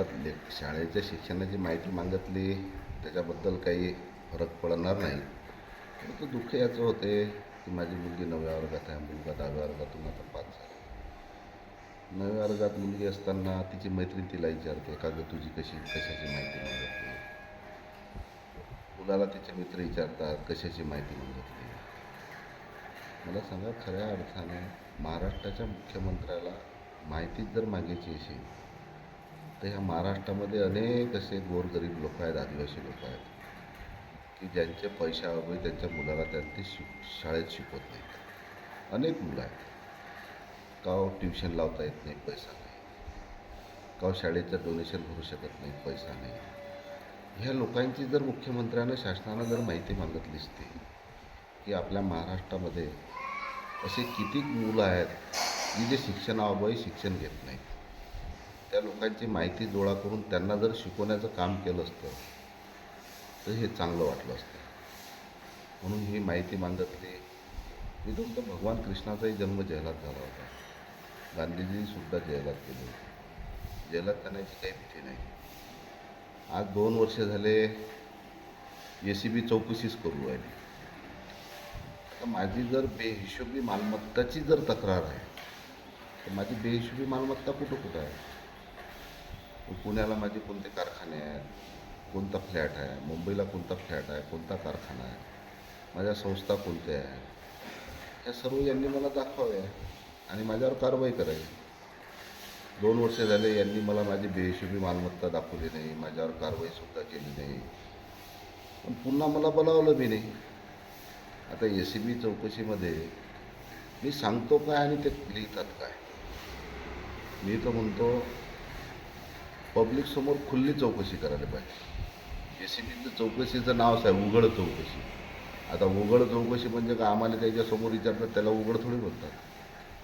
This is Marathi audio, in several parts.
आपलं ले म्हणजे शाळेच्या शिक्षणाची माहिती मागितली त्याच्याबद्दल काही फरक पडणार नाही. परंतु दुःख याचं होते की माझी मुलगी नवव्या वर्गात आहे मुलगा दहाव्या वर्गातून आता पाच झाला. नवव्या वर्गात मुलगी असताना तिची मैत्रीण तिला विचारते का गं तुझी कशी कशाची माहिती मागितली? मुलाला तिचे मित्र विचारतात कशाची माहिती मागितली? मला सांगा खऱ्या अर्थाने महाराष्ट्राच्या मुख्यमंत्र्याला माहितीच जर मागायची असेल तर ह्या महाराष्ट्रामध्ये अनेक असे गोरगरीब लोक आहेत आदिवासी लोक आहेत की ज्यांच्या पैशाअभावी त्यांच्या मुलाला त्यांनी शिक शाळेत शिकवत नाहीत अनेक मुलं आहेत. का ट्युशन लावता येत नाही पैसा नाही. का शाळेचं डोनेशन भरू शकत नाही पैसा नाही. ह्या लोकांची जर मुख्यमंत्र्यानं शासनानं जर माहिती मागितली असती की आपल्या महाराष्ट्रामध्ये असे किती मुलं आहेत की जे शिक्षणाअभावी शिक्षण घेत नाहीत. त्या लोकांची माहिती गोळा करून त्यांना जर शिकवण्याचं काम केलं असतं तर हे चांगलं वाटलं असतं. म्हणून ही माहिती मांडतली मी तुमचा भगवान कृष्णाचाही जन्म जैलात झाला होता. गांधीजीसुद्धा जैलात गेले होते. जैलात जाण्याची काही भीती नाही. आज दोन वर्ष झाले ए सी बी चौकशीच करू आहे तर माझी जर बेहिशोबी मालमत्ताची जर तक्रार आहे तर माझी बेहिशोबी मालमत्ता कुठं कुठं आहे? पुण्याला माझे कोणते कारखाने आहेत? कोणता फ्लॅट आहे? मुंबईला कोणता फ्लॅट आहे? कोणता कारखाना आहे? माझ्या संस्था कोणत्या आहेत? ह्या सर्व यांनी मला दाखवाव्या आणि माझ्यावर कारवाई करावी. दोन वर्ष झाले यांनी मला माझी बेहिशोबी मालमत्ता दाखवली नाही माझ्यावर कारवाईसुद्धा केली नाही. पण पुन्हा मला बोलावलं बी नाही. आता ए सी बी चौकशीमध्ये मी सांगतो काय आणि ते लिहितात काय? मी तर म्हणतो पब्लिकसमोर खुल्ली चौकशी करायला पाहिजे. ए सी बीचं चौकशीचं नावच आहे उघड चौकशी. आता उघड चौकशी म्हणजे का आम्हाला त्याच्यासमोर विचारतात त्याला उघड थोडी म्हणतात.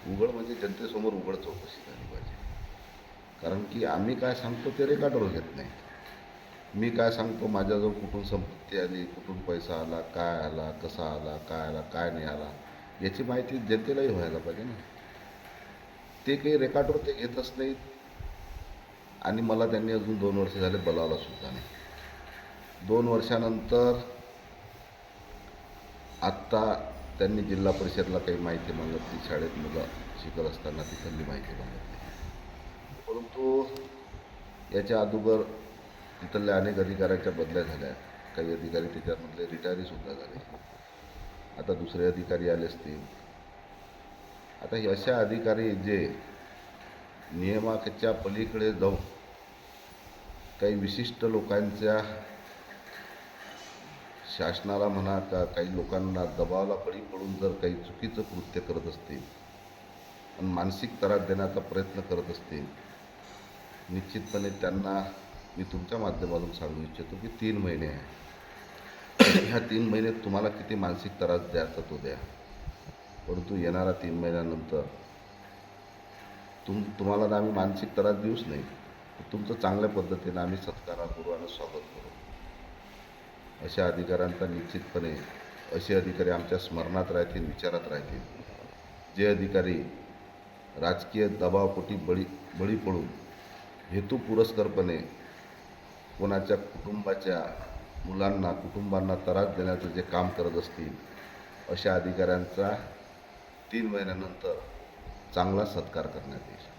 उघड म्हणजे जनतेसमोर उघड चौकशी झाली पाहिजे. कारण की आम्ही काय सांगतो ते रेकॉर्डवर घेत नाही. मी काय सांगतो माझ्याजवळ कुठून संपत्ती आली कुठून पैसा आला काय आला कसा आला काय आला काय नाही आला याची माहिती जनतेलाही व्हायला पाहिजे ना. ते काही रेकॉर्डवर ते घेतच नाहीत. आणि मला त्यांनी अजून दोन वर्ष झाले बोलावलासुद्धा नाही. दोन वर्षानंतर आत्ता त्यांनी जिल्हा परिषदला काही माहिती मागितली शाळेत मुलं शिकत असताना तिथली माहिती मागितली परंतु याच्या अगोदर तिथल्या अनेक अधिकाऱ्यांच्या बदल्या झाल्या. काही अधिकारी त्याच्यामधले रिटायरीसुद्धा झाले. आता दुसरे अधिकारी आले असतील. आता हे अशा अधिकारी जे नियमाच्या पलीकडे जाऊन काही विशिष्ट लोकांच्या शासनाला म्हणा का काही लोकांना दबावाला बळी पडून जर काही चुकीचं कृत्य करत असतील आणि मानसिक त्रास देण्याचा प्रयत्न करत असतील निश्चितपणे त्यांना मी तुमच्या माध्यमातून सांगू इच्छितो की तीन महिने आहे. ह्या तीन महिन्यात तुम्हाला किती मानसिक त्रास द्यायचा तो द्या. परंतु येणारा तीन महिन्यानंतर तुम तुम्हाला तर आम्ही मानसिक त्रास देऊच नाही. तुमचं चांगल्या पद्धतीनं आम्ही सत्कारा करू आणि स्वागत करू. अशा अधिकाऱ्यांचा निश्चितपणे असे अधिकारी आमच्या स्मरणात राहतील विचारात राहतील. जे अधिकारी राजकीय दबावपोटी बळी बळी पडून हेतू पुरस्करपणे कोणाच्या कुटुंबाच्या मुलांना कुटुंबांना त्रास देण्याचं जे काम करत असतील अशा अधिकाऱ्यांचा तीन महिन्यानंतर चांगला सत्कार करण्यात येईल.